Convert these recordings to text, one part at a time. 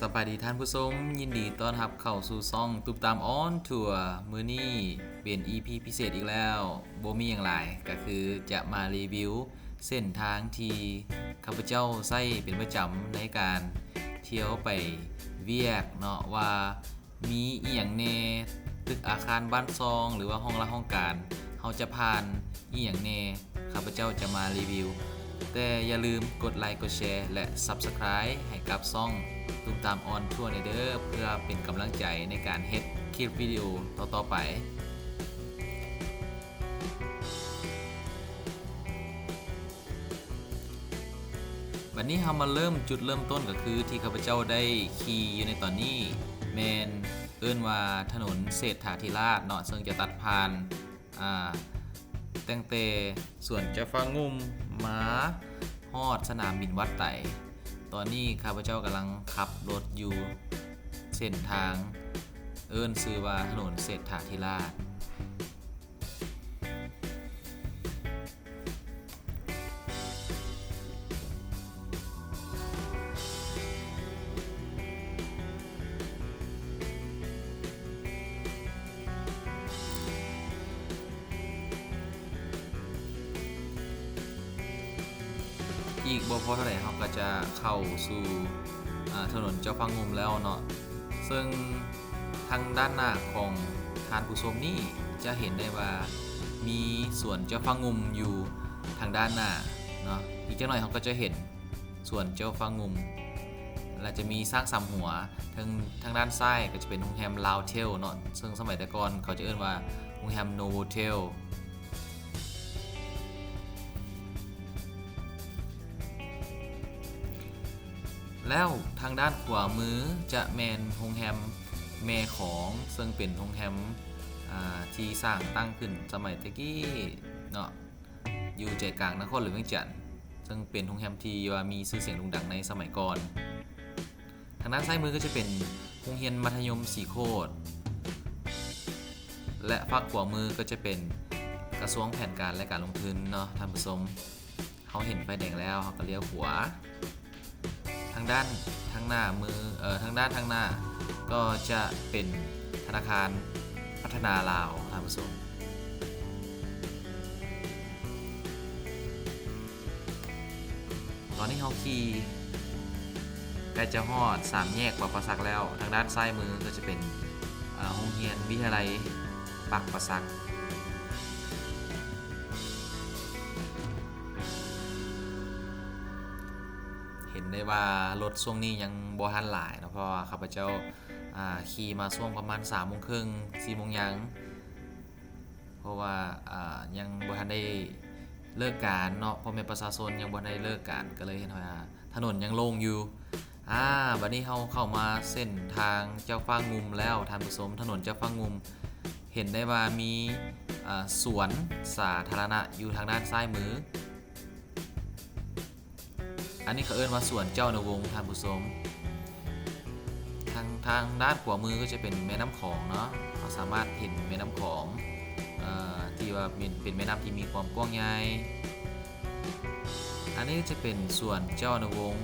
สบายดีท่านผู้ชมยินดีต้อนรับเข้าสู่ซ่องตุบตามออนทัวร์มื้อนี้เป็น EP พิเศษอีกแล้วโบมีอย่างไรก็คือจะมารีวิว เส้นทางที่ข้าพเจ้าใช้เป็นประจำในการเที่ยวไปเวียกเนาะว่ามีอีหยังแน่ตึกอาคารบ้านซอง หรือว่าห้องละห้องการเฮาจะผ่านอีหยังแน่ข้าพเจ้าจะมารีวิว แต่อย่าลืมกดไลค์กดแชร์และ Subscribe ให้กับซ่องตุมตามออนทั่วในเด้อเพื่อเป็นกำลังใจในการเฮ็ดคลิปวิดีโอต่อๆไปวันนี้เรามาเริ่มจุดเริ่มต้นก็คือที่ข้าพเจ้าได้ขี่อยู่ในตอนนี้แมนเอิ้นว่าถนนเศรษฐาธิราชเนาะซึ่งจะตัดผ่านอ่าตั้งแต่ส่วนเจะฟังงุม ม้าฮอดสนามบินวัดไต่ตอนนี้ข้าพเจ้ากำลังขับรถอยู่ เส้นทาง เอิ้นซื้อว่าถนนเศรษฐาธิราช อีกบ่พอเท่าไหร่เราก็จะเข้าสู่ถนนเจ้าฟังงุมแล้วเนาะซึ่งทางด้านหน้าของทานผู้ชมนี่จะเห็นได้ว่ามีสวนเจ้าฟังงุมอยู่ทางด้านหน้าเนาะอีกจักหน่อยเราก็จะเห็นสวนเจ้าฟังงุมและจะมีสร้างสามหัวทางทางด้านซ้ายก็จะเป็นโรงแรมลาวเทลเนาะซึ่งสมัยแต่ก่อนเขาจะเอ่นว่าโรงแรมโนโวเทล แล้วทางด้านขวามือจะแมนโรงแรมแม่ของซึ่งเป็นโรงแรมที่สร้างตั้งขึ้นสมัยตะกี้เนาะอยู่ใจกลางนครหลวงเวียงจันทน์ซึ่งเป็นโรงแรมที่ว่ามีชื่อเสียงโด่งดังในสมัยก่อน ทางด้านซ้ายมือก็จะเป็นโรงเรียนมัธยมสีโคตรและฝั่งขวามือก็จะเป็นกระทรวงแผนการและการลงทุนเนาะท่านผู้ชมเขาเห็นไฟแดงแล้วเขาก็เลี้ยวขวาางด้านทางหน้ามือเอ่อทางด้านทางหน้า ก็จะเป็นธนาคารพัฒนาลาวท่านผู้ชมตอนนี้เขาขี่ใกล้จะฮอดสามแยกปากประสักแล้ว ทางด้านซ้ายมือก็จะเป็นโรงเรียนวิทยาลัยปากประสัก นได้ว่ารถช่วงนี้ยังบ่ทันหลายนะเพราะว่าข้าพเจ้าขี่มาช่วงประมาณ3ามโมงครึ่งสี่โมงยังเพราะว่ายังบ่ทันได้เลิกการเนาะพ่อแม่ประชาชนยังบ่ได้เลิกการก็เลยเห็นว่าถนนยังโล่งอยู่อ่าบัดนี้เฮาเข้ามาเส้นทางเจ้าฟ้างุมแล้วท่านผู้ชมถนนเจ้าฟ้างุม เห็นได้ว่ามีสวนสาธารณะอยู่ทางด้านซ้ายมือ อันนี้เขาเอิ้นว่าส่วนเจ้าในวงทานผู้ชมทางทางด้านขวามือก็จะเป็นแม่น้ำของเนาะเราสามารถเห็นแม่น้ำของออที่ว่าเป็นแม่น้ำที่มีความกว้างใหญ่ อันนี้จะเป็นส่วนเจ้าในวง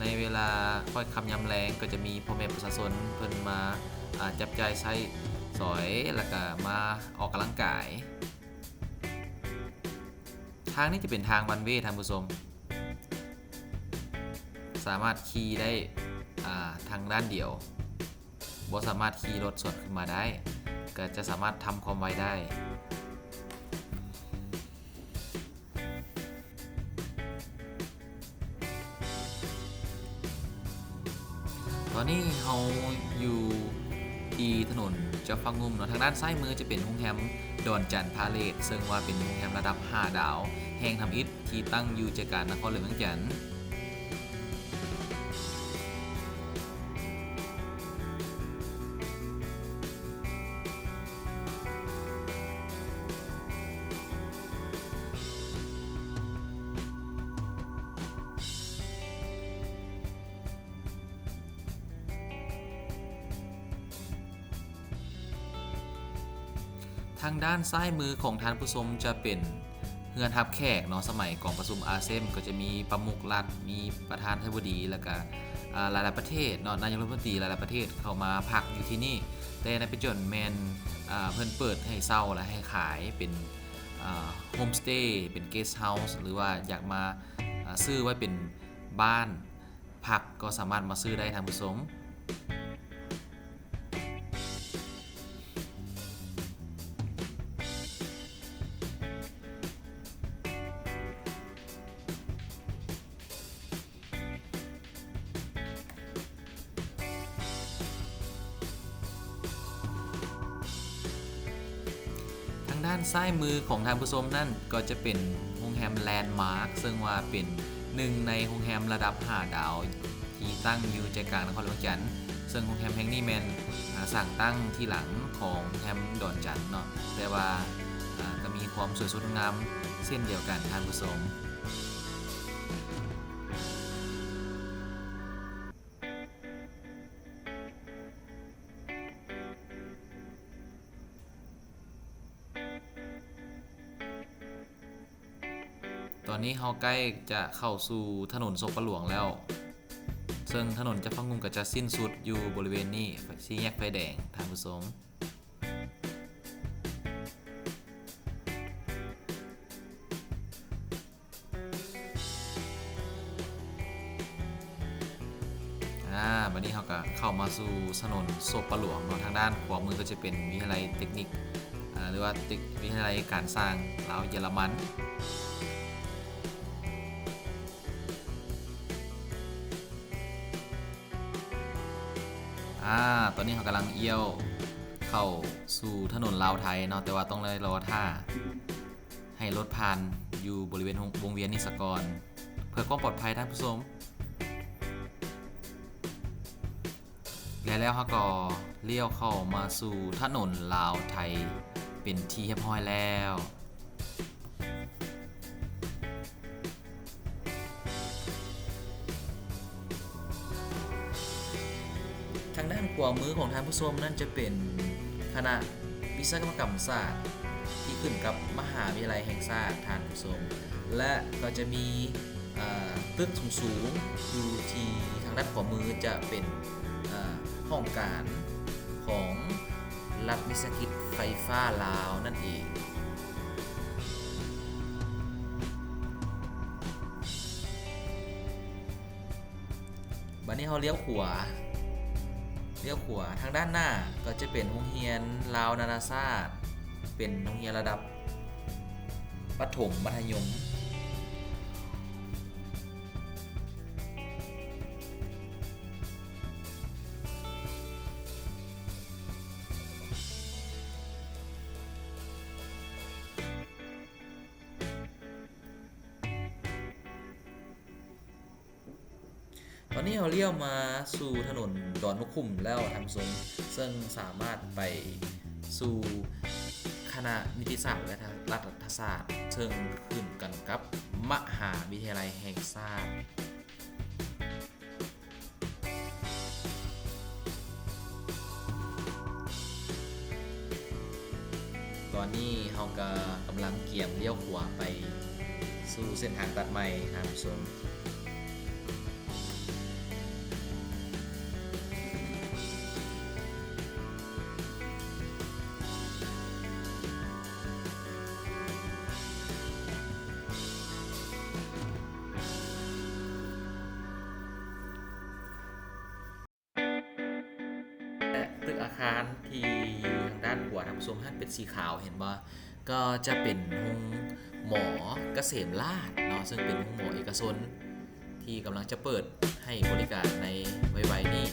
ในเวลาค่อยคำยำแรงก็จะมีพ่อแม่ประชาชนเพิ่นมาจับใจใช้สอยแล้วก็มาออกกำลังกาย ทางนี้จะเป็นทางวันเวท่านผู้ชม สามารถขี่ได้ทางด้านเดียวบ่สามารถขี่รถสวนขึ้นมาได้ ก็จะสามารถทำความไวได้ตอนนี้เราอยู่ที่ถนนเจ้าฟังงุมเนาะทางด้านซ้ายมือจะเป็นโรงแรมดอนจันทร์พาเลทซึ่งว่าเป็นโรงแรมระดับ 5 ดาว แห่งทำอิฐที่ตั้งอยู่ใจกลารนครหลวงเวียงจันทน์ ทางด้านซ้ายมือของท่านผู้ชมจะเป็นเฮือนทับแขกเนาะสมัยก่อนประชุมอาเซียนก็จะมีประมุขรัฐมีประธานธิบดีแล้วก็อ่าหลายๆประเทศเนาะนายกรัฐมนตรีหลายๆประเทศเข้ามาพักอยู่ที่นี่ แต่ในปัจจุบันแมนเพิ่นเปิดให้เช่าและให้ขายเป็นโฮมสเตย์เป็นเกสต์เฮาส์หรือว่าอยากมาอ่าซื้อไว้เป็นบ้านพักก็สามารถมาซื้อได้ทางผู้ชมางด้านซ้ายมือของทางผู้ชมนั่นก็จะเป็นโรงแรมแลนด์มาร์คซึ่งว่าเป็นหนึ่งในโรงแรมระดับ 5 ดาว ที่ตั้งอยู่ใจกลางนครหลวงจันทร์ซึ่งโรงแรมแห่งนี้แมนอ่าสั่งตั้งที่หลังของโรงแรมดอนจันทร์เนาะแต่ว่าอ่าก็มีความสวยสดงามเช่นเดียวกันทานผู้ชม ตอนนี้เราใกล้จะเข้าสู่ถนนศพประหลวงแล้ว ซึ่งถนนจะพังงุมก็จะสิ้นสุดอยู่บริเวณนี้สี่แยกไฟแดงทานผู้ชมอ่าวันนี้เราก็เข้ามาสู่ถนนศพประหลวงเนาะทางด้านขวามือก็จะเป็นวิทยาลัยเทคนิคอาหรือว่าวิทยาลัยการสร้างลาวเยอรมัน อ่าตอนนี้เขากำลังเอี้ยว เข้าสู่ถนนลาวไทยเนาะแต่ว่าต้องเลยรอท่าให้รถผ่านอยู่บริเวณวงเวียนนิสกรเพื่อความปลอดภัยท่านผู้ชมและแล้วเขาก็เลี้ยวเข้ามาสู่ถนนลาวไทยเป็นที่เรียบร้อยแล้ว ทางด้านขวามือของท่านผู้ชมนั่นจะเป็นคณะวิศวกรรมศาสตร์ ที่ขึ้นกับมหาวิทยาลัยแห่งชาติท่านผู้ชม และก็จะมีตึกสูงๆอยู่ที่ทางด้านขวามือจะเป็นห้องการของรัฐวิสาหกิจไฟฟ้าลาวนั่นเองบัดนี้เขาเลี้ยวขวา เลี้ยวขวาทางด้านหน้าก็จะเป็นโรงเรียนลาวนานาชาติเป็นโรงเรียนระดับประถมมัธยม เราเลี้ยวมาสู่ถนนดอนนกขุมแล้วทำทรงซึ่งสามารถไปสู่คณะนิติศาสตร์และรัฐศาสตร์ เชิงขึ้นกันกับ มหาวิทยาลัยแห่งชาติตอนนี้เราก็กำลังเกี่ยมเลี้ยวขวาไป สู่เส้นทางตัดใหม่ทางชม ตึกอาคารที่อยู่ทางด้านขวาทางส้มท่านเป็นสีขาวเห็นบ่ก็จะเป็นห้องหมอเกษมราชเนาะซึ่งเป็นห้องหมอเอกชนที่กำลังจะเปิดให้บริการในไวๆนี้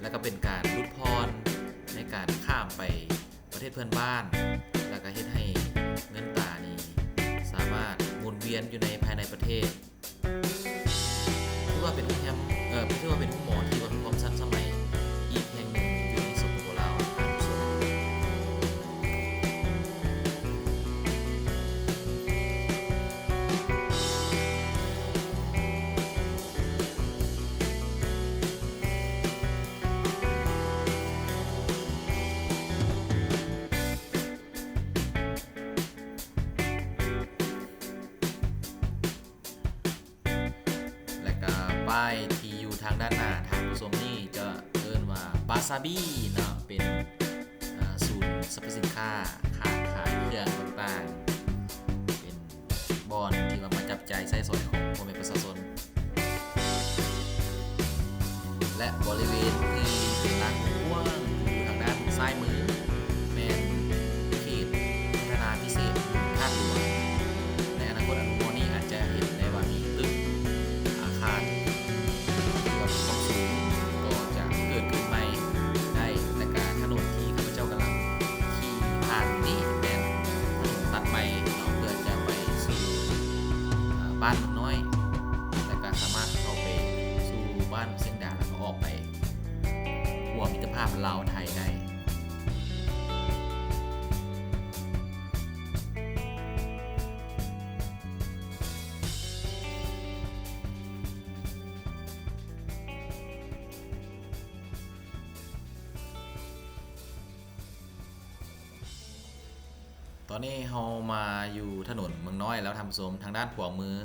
แล้วก็เป็นการลดพรในการข้ามไปประเทศเพื่อนบ้าน แล้วก็เฮ็ดให้เงินตานี่สามารถหมุนเวียนอยู่ในภายในประเทศถือว่าเป็นโรงแรมเออถือว่าเป็นห้องหมอ ด้านหน้าทางผู้ชมนี่จะเอิ้นว่าบาซาบีเนาะเป็นศูนย์สรรพสินค้าค้าขายเครื่องต่างๆเป็นบอนที่ว่ามาจับจ่ายใช้สอยของพ่อแม่ประชาชนและบริเวณที่ วมิตรภาพลาวไทยได้ตอนนี้เรามาอยู่ถนนเมืองน้อยแล้วทำสมทางด้านขวามือ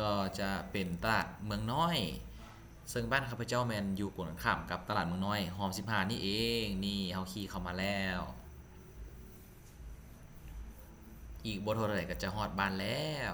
ก็จะเป็นตลาดเมืองน้อย ซึ่งบ้านข้าพเจ้าแมนอยู่กวนขามกับตลาดเมืองน้อยหอมสิบหานี่เอง นี่เฮาขี่เข้ามาแล้ว อีกบทเท่าไหร่ก็จะฮอดบ้านแล้ว